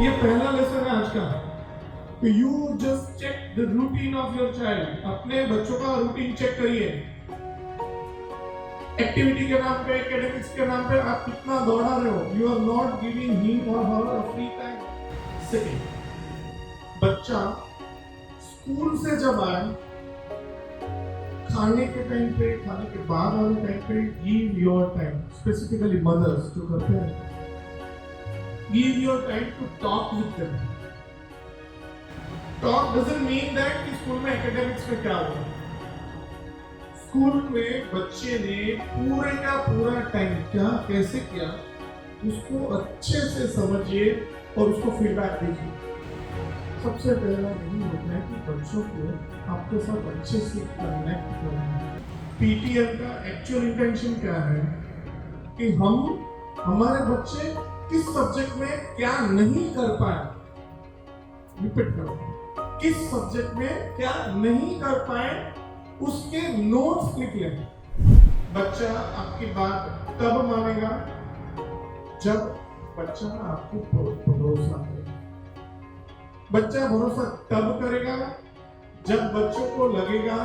पहला लेसन है आज का। You just check the routine of your child अपने बच्चों का रूटीन चेक करिए। एक्टिविटी के नाम पे एकेडमिक्स के नाम पे आप कितना दौड़ा रहे हो। You are not giving him or her a free time second बच्चा स्कूल से जब आए, खाने के टाइम पे, खाने के बाद वाले टाइम पे give your time specifically mothers जो करते हैं। Give your time to talk with them talk doesn't mean that कि स्कूल में एकेडमिक्स में क्या हुआ स्कूल में बच्चे ने पूरे का पूरा टाइम क्या, कैसे किया, उसको अच्छे से समझिए और उसको फीडबैक दीजिए। सबसे पहला यही होता है कि बच्चों को आपके साथ अच्छे से कनेक्ट करना। पीटीएम का एक्चुअल इंटेंशन क्या है? कि हम, हमारे बच्चे किस सब्जेक्ट में क्या नहीं कर पाए? रिपीट करो। किस सब्जेक्ट में क्या नहीं कर पाए, उसके नोट्स लिख लें। बच्चा आपकी बात तब मानेगा जब बच्चा आपको भरोसा करेगा बच्चा भरोसा तब करेगा जब बच्चों को लगेगा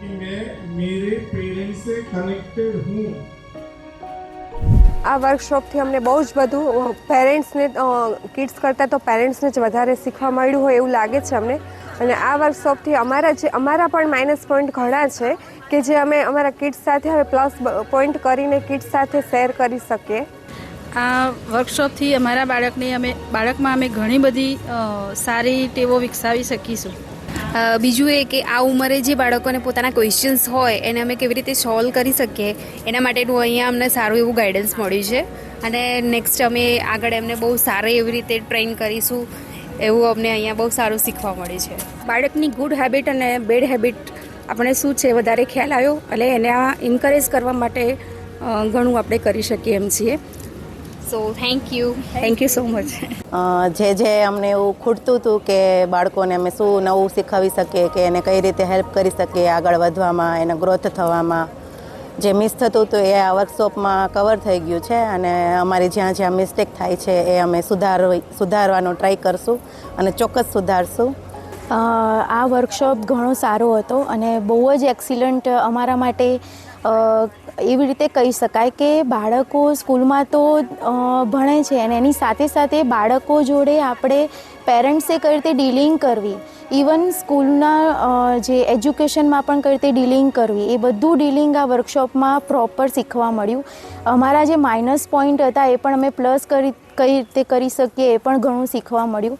कि मैं मेरे पेरेंट्स से कनेक्टेड हूँ। આ વર્કશોપથી અમને બહુ જ બધું પેરેન્ટ્સને કિડ્સ કરતાં તો પેરેન્ટ્સને જ વધારે શીખવા મળ્યું હોય એવું લાગે છે અમને. અને આ વર્કશોપથી અમારા જે, અમારા પણ માઇનસ પોઈન્ટ ઘણા છે કે જે અમે અમારા કિડ્સ સાથે હવે પ્લસ પોઈન્ટ કરીને કિડ્સ સાથે શેર કરી શકીએ. આ વર્કશોપથી અમારા બાળકને અમે, બાળકમાં અમે ઘણી બધી સારી ટેવો વિકસાવી શકીશું. બીજું એ કે આ ઉંમરે જે બાળકોને પોતાના ક્વેશ્ચન્સ હોય, એને અમે કેવી રીતે સોલ્વ કરી શકીએ, એના માટેનું અહીંયા અમને સારું એવું ગાઈડન્સ મળ્યું છે. અને નેક્સ્ટ અમે આગળ એમને બહુ સારી એવી રીતે ટ્રેન કરીશું, એવું અમને અહીંયા બહુ સારું શીખવા મળે છે. બાળકની ગુડ હેબિટ અને બેડ હેબિટ આપણે શું છે વધારે ખ્યાલ આવ્યો, એટલે એને આ ઇન્કરેજ કરવા માટે ઘણું આપણે કરી શકીએ એમ છીએ. So thank you thank you so much જે જે અમને એવું ખૂટતું હતું કે બાળકોને અમે શું નવું શીખવી શકીએ કે એને કઈ રીતે હેલ્પ કરી શકીએ આગળ વધવામાં એને ગ્રોથ થવામાં. જે મિસ થતું હતું એ આ વર્કશોપમાં કવર થઈ ગયું છે અને અમારી જ્યાં જ્યાં મિસ્ટેક થાય છે એ અમે સુધાર સુધારવાનો ટ્રાય કરશું અને ચોક્કસ સુધારશું. આ વર્કશોપ ઘણો સારો હતો અને બહુ જ એક્સિલન્ટ અમારા માટે એવી રીતે કહી શકાય કે બાળકો સ્કૂલમાં તો ભણે છે અને એની સાથે સાથે બાળકો જોડે આપણે પેરેન્ટ્સે કઈ રીતે ડીલિંગ કરવી ઇવન સ્કૂલના જે એજ્યુકેશનમાં પણ કઈ રીતે ડીલિંગ કરવી, એ બધું ડીલિંગ આ વર્કશોપમાં પ્રોપર શીખવા મળ્યું. અમારા જે માઇનસ પોઈન્ટ હતા એ પણ અમે પ્લસ કરી, કઈ રીતે કરી શકીએ એ પણ ઘણું શીખવા મળ્યું.